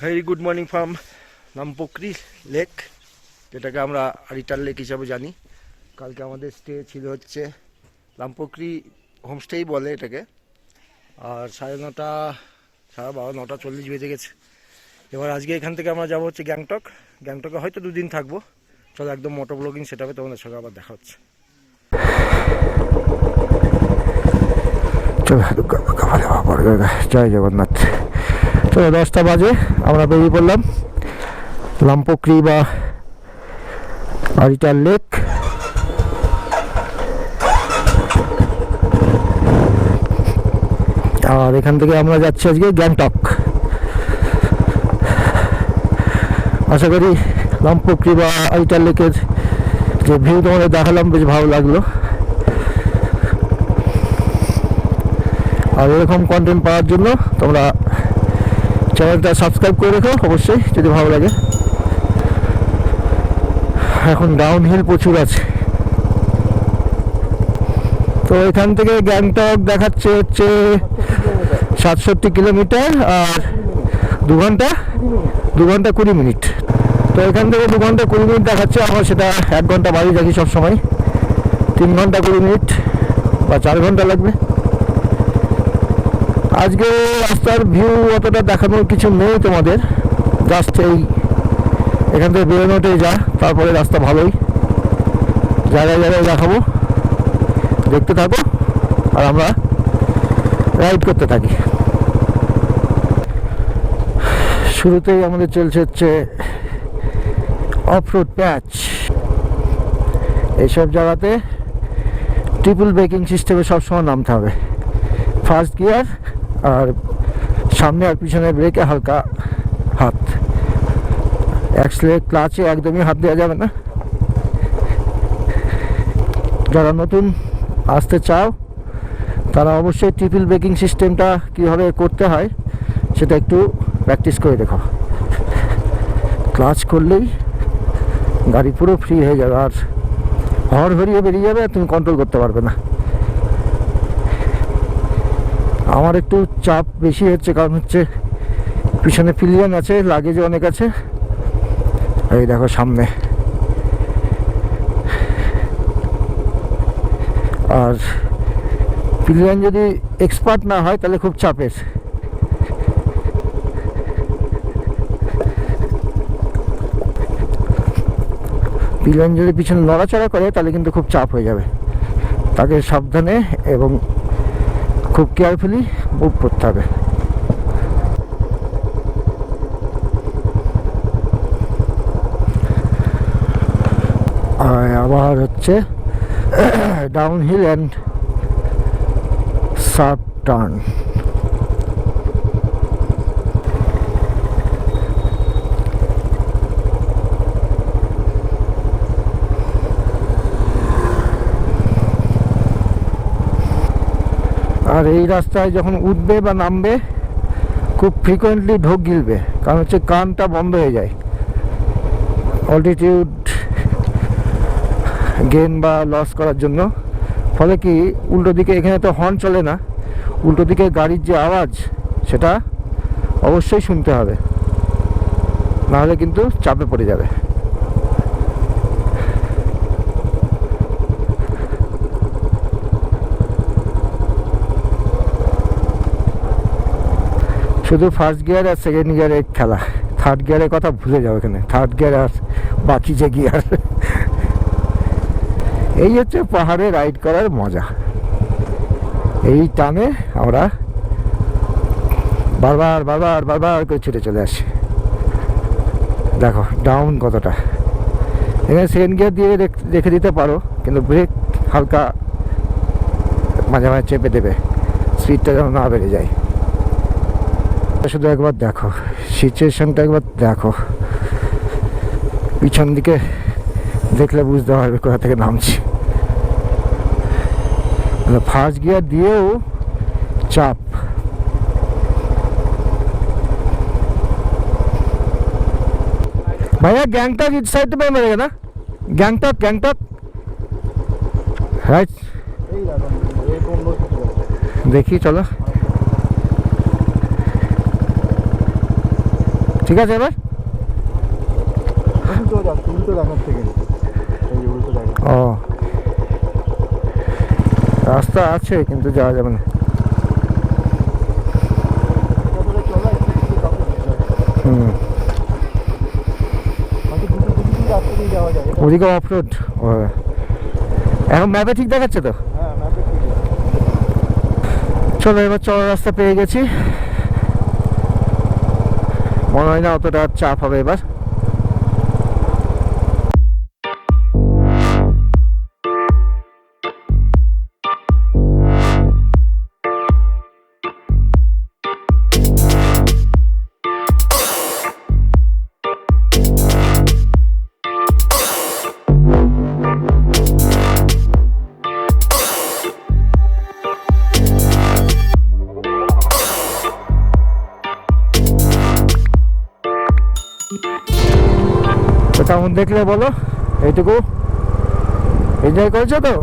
Very good morning from Namphokri lake যেটাকে আমরা Aritar lake হিসাবে জানি কালকে আমাদের স্টে ছিল হচ্ছে লামপোকরি হোমস্টেই বলে এটাকে আর সাড়ে নটা সাড়ে বারো নটা চল্লিশ বেজে গেছে এবার আজকে এখান থেকে আমরা যাব হচ্ছে গ্যাংটক গ্যাংটকে হয়তো দুদিন থাকব চলো একদম মোটো ব্লগিং সেটা হবে তোমাদের সঙ্গে আবার দেখা হচ্ছে চলো জয় জগন্নাথ চলো দশটা বাজে, আমরা বেরিয়ে পড়লাম লাম্পোকরি বা আরিটার লেক। আর এখান থেকে আমরা যাচ্ছি আজকে গ্যাংটক। আশা করি লাম্পোকরি বা আরিটার লেকের যে ভিউ তোমাদের দেখালাম, বেশ ভালো লাগল। আর এরকম কন্টেন্ট পাওয়ার জন্য তোমরা চ্যানেলটা সাবস্ক্রাইব করে রেখো, অবশ্যই, যদি ভালো লাগে। এখন ডাউন হিল প্রচুর আছে। তো এখান থেকে গ্যাংটক দেখাচ্ছে হচ্ছে সাতষট্টি কিলোমিটার আর দু ঘণ্টা দু ঘণ্টা কুড়ি মিনিট। তো এখান থেকে দু ঘণ্টা কুড়ি মিনিট দেখাচ্ছে, আমার সেটা এক ঘণ্টা বাড়ি থাকি সবসময়। তিন ঘণ্টা কুড়ি মিনিট বা চার ঘণ্টা লাগবে। আজকে রাস্তার ভিউ অতটা দেখানোর কিছু নেই তোমাদের। জাস্ট এই এখান থেকে বেরোনোটাই যা, তারপরে রাস্তা ভালোই। জায়গায় জায়গায় দেখাবো। দেখতে থাকো, আর আমরা রাইড করতে থাকি। শুরুতেই আমাদের চলছে হচ্ছে অফ রোড প্যাচ এইসব জায়গাতে ট্রিপল ব্রেকিং সিস্টেমে সবসময় নামতে হবে। ফার্স্ট গিয়ার আর সামনে আর পিছনে ব্রেকে হালকা হাত। অ্যাক্সিলেট ক্লাচে একদমই হাত দেওয়া যাবে না। যারা নতুন আসতে চাও, তারা অবশ্যই ট্রিপল ব্রেকিং সিস্টেমটা কীভাবে করতে হয়, সেটা একটু প্র্যাকটিস করে দেখো। ক্লাচ করলেই গাড়ি পুরো ফ্রি হয়ে যাবে আর হর হরিয়ে বেরিয়ে যাবে তুমি কন্ট্রোল করতে পারবে না। আমার একটু চাপ বেশি হচ্ছে, কারণ হচ্ছে পিছনে পিলিয়ন আছে লাগেজ অনেক আছে। এই দেখো সামনে। আর পিলিয়ন যদি এক্সপার্ট না হয়, তাহলে খুব চাপের। পিলিয়ন যদি পিছনে নড়াচড়া করে, তাহলে কিন্তু খুব চাপ হয়ে যাবে। তাকে সাবধানে এবং খুব কেয়ারফুলি মুভ করতে হবে। আবার হচ্ছে down hill and sharp turn আর এই রাস্তায় যখন উঠবে বা নামবে, খুব ফ্রিকোয়েন্টলি ঢোক গিলবে, কারণ হচ্ছে কানটা বন্ধ হয়ে যায়। অল্টিটিউড গেন বা লস করার জন্য। ফলে কি, উল্টো দিকে এখানে তো হর্ন চলে না, উল্টো দিকে গাড়ির যে আওয়াজ, সেটা অবশ্যই শুনতে হবে। নাহলে কিন্তু চাপে পড়ে যাবে। শুধু ফার্স্ট গিয়ার আর সেকেন্ড গিয়ারের খেলা। থার্ড গিয়ারের কথা ভুলে যাও এখানে। থার্ড গিয়ার আর বাকি যে গিয়ার এই হচ্ছে পাহাড়ে রাইড করার মজা। এই টানে আমরা বারবার বারবার বারবার করে ছুটে চলে আসি। দেখো ডাউন কতটা। এখানে সেকেন্ড গিয়ার দিয়ে রেখ- দিতে পারো, কিন্তু ব্রেক হালকা মাঝে মাঝে চেপে দেবে। স্পিডটা যেন না বেড়ে যায়। শুধু একবার দেখো সিচুয়েশনটা একবার দেখো পিছন দিকে দেখলে বুঝতে পারবে কোথা থেকে নামছি ফার্স্ট গিয়ার দিয়েও চাপ भैया गैंगटॉक इस साइड पे मिलेगा ना गैंगटॉक गैंगटॉक राइट দেখি চলো ঠিক আছে এবার? ও। রাস্তা আছে কিন্তু যাওয়া যাবে না। চলা ওদিকে অফ রোড এখন ম্যাপে ঠিক দেখাচ্ছে তো? হ্যাঁ চলো এবার চলার রাস্তা পেয়ে গেছি। মনে হয় না অতটা চাপ হবে এবার। কেমন দেখলে বলো, এইটুকু এনজয় করছ তো?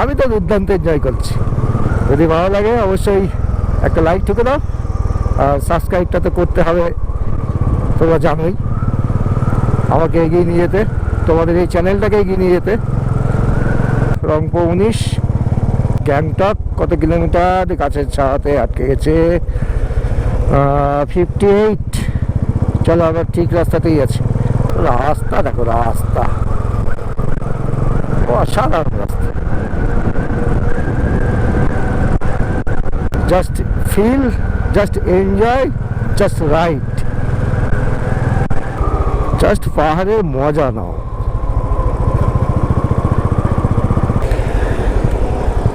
আমি তো দুর্দান্ত এনজয় করছি। যদি ভালো লাগে অবশ্যই একটা লাইক ঠুকে দাও, আর সাবস্ক্রাইবটা তো করতে হবে তোমরা জানোই। আমাকে এগিয়ে নিয়ে যেতে, তোমাদের এই চ্যানেলটাকে এগিয়ে নিয়ে যেতে। রংপুর উনিশ, গ্যাংটক, কত কিলোমিটার? গাছের ছাতে আটকে গেছে ফিফটি এইট চলো আবার ঠিক রাস্তাতেই আছে। রাস্তা দেখো রাস্তা। অসাধারণ রাস্তা। Just feel just enjoy just right just পাহাড়ের মজা নাও।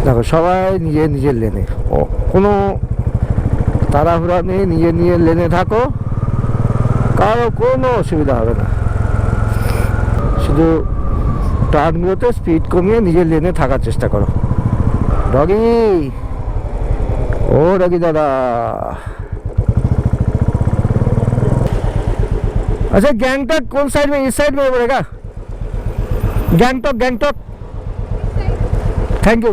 দেখো সবাই নিজের নিজের লেনে। ও। কোনো তাড়াহুড়া নেই নিজের নিজের লেনে থাকো। কারও কোনো অসুবিধা হবে না। শুধু টার্নগুলোতে স্পিড কমিয়ে নিজের লেনে থাকার চেষ্টা করো ডগি ও ডগি দাদা अच्छा गैंगटॉक कौन साइड में इस साइड में पड़ेगा गैंगटॉक गैंगटॉक থ্যাংক ইউ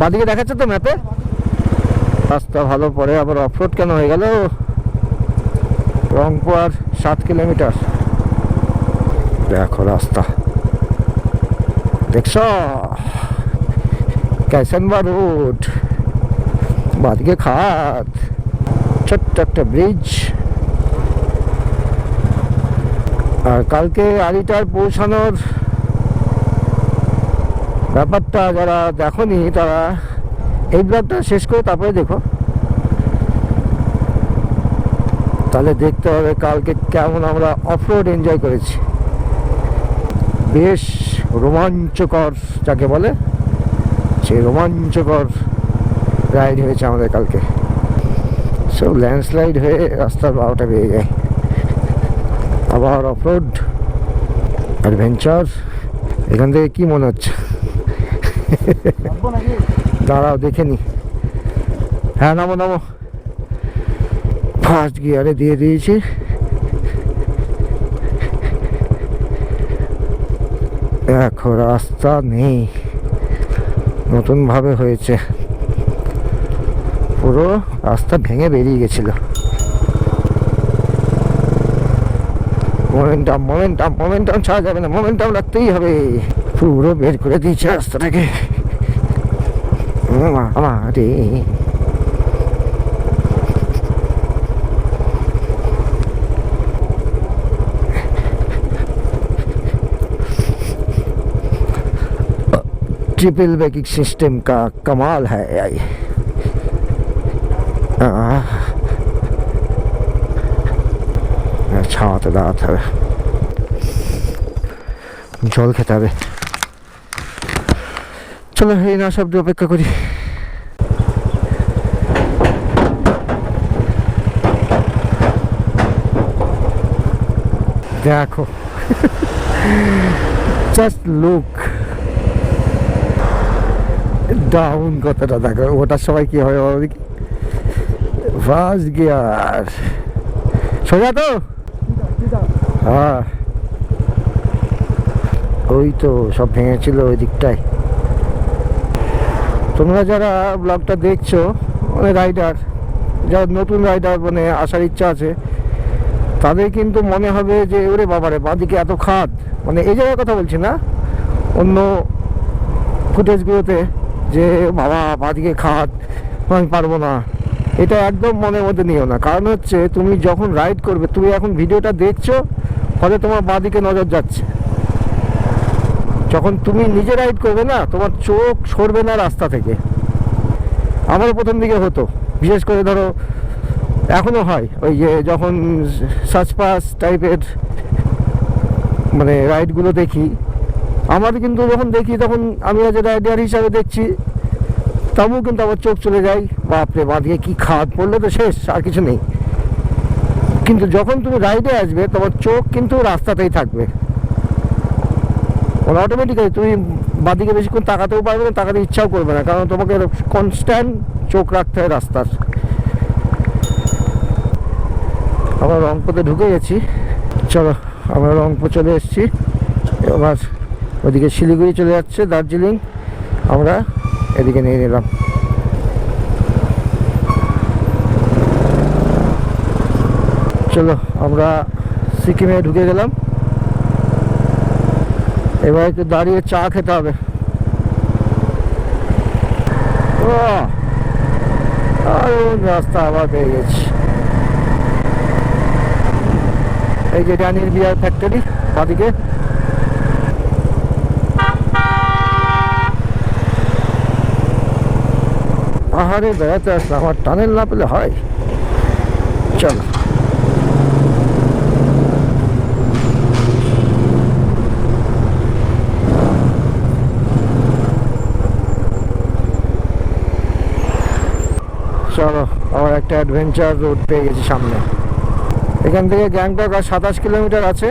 বাদিকে দেখাচ্ছে তো ম্যাপে রাস্তা ভালো পরে আবার অফরোড কেন হয়ে গেল রংপুর আর সাত কিলোমিটার। দেখো রাস্তা। দেখছ? ক্যাসেনবা রোড। বাদিকে খাত। ছোট্ট একটা ব্রিজ। আর কালকে আড়িটার পৌঁছানোর ব্যাপারটা যারা দেখনি তারা এই ব্লগটা শেষ করে তারপরে দেখো। তাহলে দেখতে হবে কালকে কেমন আমরা অফরোড এনজয় করেছি। বেশ রোমাঞ্চকর যাকে বলে সেই রোমাঞ্চকর রাইড হয়েছে আমাদের কালকে। সব ল্যান্ডস্লাইড হয়ে রাস্তার বারোটা বেরিয়ে যায়। আবার অফরোড অ্যাডভেঞ্চার এখান থেকে কী মনে হচ্ছে? দাঁড়াও, দেখে নি। হ্যাঁ নামো নামো। ফার্স্ট গিয়ারে দিয়ে দিয়েছি দেখো রাস্তা নেই নতুনভাবে হয়েছে পুরো রাস্তা ভেঙে বেরিয়ে গেছিল মোমেন্টাম মোমেন্টাম মোমেন্টাম ছাড়া যাবে না মোমেন্টাম রাখতেই হবে পুরো বের করে দিয়েছে রাস্তাটাকে আমারে ट्रिपल ब्रेकिंग सिस्टम का कमाल है यार ছাওয়াতে দাঁড়াতে হবে জল খেতে হবে চলো এই না শব্দ অপেক্ষা করি দেখো জাস্ট লুক ডাউন কতটা দেখো ওটার সবাই কি বলো দেখি ফার্স্ট গিয়ার। সোজা তো? হ্যাঁ। ওই তো, সব ভেঙেছিল ওই দিকটায়। তোমরা যারা ব্লগটা দেখছ মানে রাইডার যারা নতুন রাইডার মানে আসার ইচ্ছা আছে, তাদের কিন্তু মনে হবে যে, ওরে বাবারে, বাঁদিকে এত খাদ। মানে এই জায়গার কথা বলছি না, অন্য ফুটেজগুলোতে যে, বাবা বাঁদিকে খাদ, আমি পারব না। এটা একদম মনের মধ্যে নিও না। কারণ হচ্ছে, তুমি যখন রাইড করবে, তুমি এখন ভিডিওটা দেখছ, ফলে তোমার বাঁদিকে নজর যাচ্ছে। যখন তুমি নিজে রাইড করবে না, তোমার চোখ সরবে না রাস্তা থেকে। আমারও প্রথম দিকে হতো। বিশেষ করে ধরো, এখনও হয়। ওই যে, যখন সাচপাস টাইপের মানে রাইডগুলো দেখি আমার কিন্তু যখন দেখি, তখন আমি আজ রাইডার হিসাবে দেখছি, তবুও কিন্তু আমার চোখ চলে যায়, বাপরে বাঁধিয়ে কি খাদ পড়লে তো শেষ, আর কিছু নেই। কিন্তু যখন তুমি রাইডে আসবে, তোমার চোখ কিন্তু রাস্তাতেই থাকবে। ওরা অটোমেটিক্যালি তুমি বাদিকে বেশিক্ষণ তাকাতেও পারবে না, তাকাতে ইচ্ছাও করবে না, কারণ তোমাকে কনস্ট্যান্ট চোখ রাখতে হয় রাস্তার। আমরা রংপুরে ঢুকে গেছি। চলো, আমরা রংপুর চলে এসেছি। এবার ওদিকে শিলিগুড়ি চলে যাচ্ছে, দার্জিলিং। আমরা এদিকে নিয়ে নিলাম। চলো, আমরা সিকিমে ঢুকে গেলাম। এবার একটু দাঁড়িয়ে চা খেতে হবে। রাস্তা আবার পেয়ে গেছি। এই যে রানির বিয়ার ফ্যাক্টরি বাদিকে। পাহাড়ে বেড়াতে আসলাম আমার টানেল না পেলে হয়। চলো। চলো আবার একটা অ্যাডভেঞ্চার রোড পেয়ে গেছি সামনে। এখান থেকে গ্যাংটক আর সাতাশ কিলোমিটার আছে।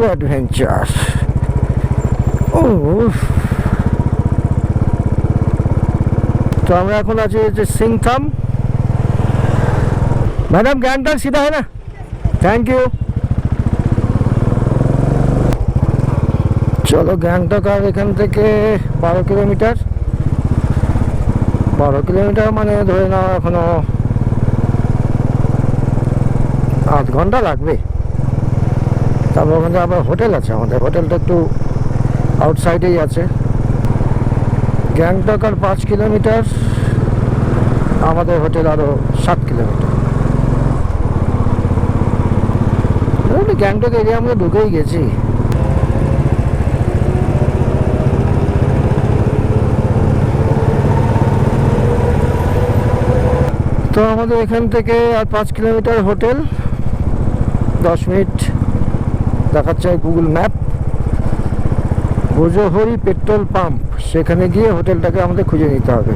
ফুল অ্যাডভেঞ্চার ও तो আমরা এখন আছি যে সিংথাম ম্যাডাম গ্যাংটক সিধা है ना থ্যাংক ইউ চলো গ্যাংটক আর এখান থেকে বারো কিলোমিটার বারো কিলোমিটার মানে ধরে নাও এখনো আধ ঘন্টা লাগবে ওখানে আবার হোটেল আছে আমাদের। হোটেলটা একটু আউটসাইডেই আছে। গ্যাংটক আর পাঁচ কিলোমিটার, আমাদের হোটেল আরও সাত কিলোমিটার। গ্যাংটক এরিয়া আমরা ঢুকেই গেছি। তো আমাদের এখান থেকে আর পাঁচ কিলোমিটার হোটেল, দশ মিনিট দেখাচ্ছে Google map Bhojhari petrol pump, সেখানে গিয়ে হোটেলটাকে আমাদের খুঁজে নিতে হবে।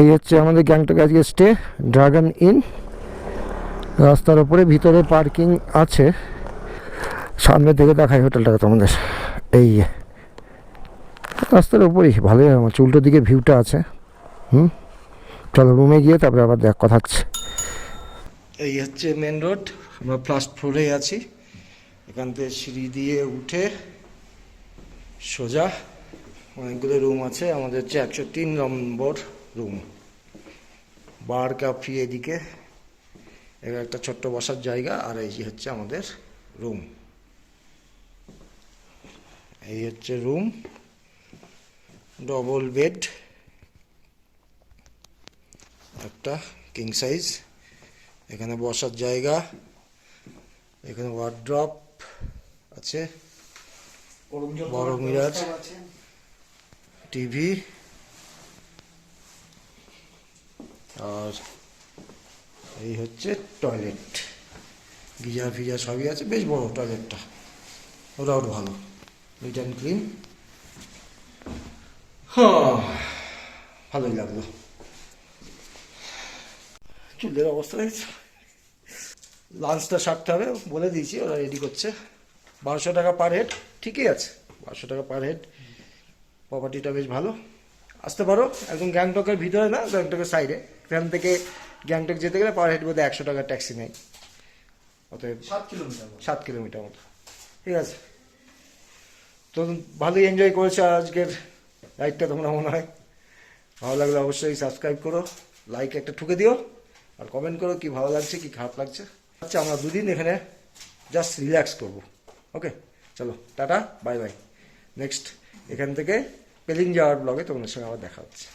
এই হচ্ছে আমাদের গ্যাংটক আজকে স্টে ড্রাগন ইন রাস্তার ওপরে ভিতরে পার্কিং আছে। সামনে থেকে দেখাই হোটেলটাকে তোমাদের। এই রাস্তার ওপরেই, ভালোই আমার উল্টো দিকে ভিউটা আছে। হুম? চলো রুমে গিয়ে তারপরে আবার দেখ কথা হচ্ছে। এই হচ্ছে মেন রোড আমরা ফার্স্ট ফ্লোরে আছি। এখান থেকে সিঁড়ি দিয়ে উঠে সোজা অনেকগুলো রুম আছে, আমাদের হচ্ছে একশো তিন নম্বর রুম। বার কাফি এদিকে এখানে একটা ছোট্ট বসার জায়গা আর এই হচ্ছে আমাদের রুম। এই হচ্ছে রুম, ডবল বেড, একটা কিং সাইজ এখানে বসার জায়গা, এখানে ওয়ার্ড্রপ আছে। বড় মিরাজ টিভি। আর এই হচ্ছে টয়লেট। গিজার ফিজার সবই আছে। বেশ বড় টয়লেটটা। ওটাও ভালো। নিট অ্যান্ড ক্লিন ভালোই লাগল। চুলের অবস্থা লাঞ্চটা সারতে হবে। বলে দিয়েছি ওরা রেডি করছে। বারোশো টাকা পার হেড ঠিকই আছে বারোশো টাকা পার হেড প্রপার্টিটা বেশ ভালো। আসতে পারো একদম গ্যাংটকের ভিতরে না গ্যাংটকের সাইডে এখান থেকে গ্যাংটক যেতে গেলে পার হেড বোধহয় একশো টাকা ট্যাক্সি নেই অতএব সাত কিলোমিটার সাত কিলোমিটার মতো। ঠিক আছে। তো ভালোই এনজয় করেছ আজকের রাইডটা তোমরা মনে হয়। ভালো লাগলে অবশ্যই সাবস্ক্রাইব করো লাইক একটা ঠুকে দিও আর কমেন্ট করো কি ভালো লাগছে কি খারাপ লাগছে। আচ্ছা আমরা দুদিন এখানে জাস্ট রিল্যাক্স করব। ওকে চলো, টাটা বাই বাই নেক্সট এখান থেকে পেলিং যাওয়ার ব্লগে তোমাদের সঙ্গে আবার দেখা হচ্ছে।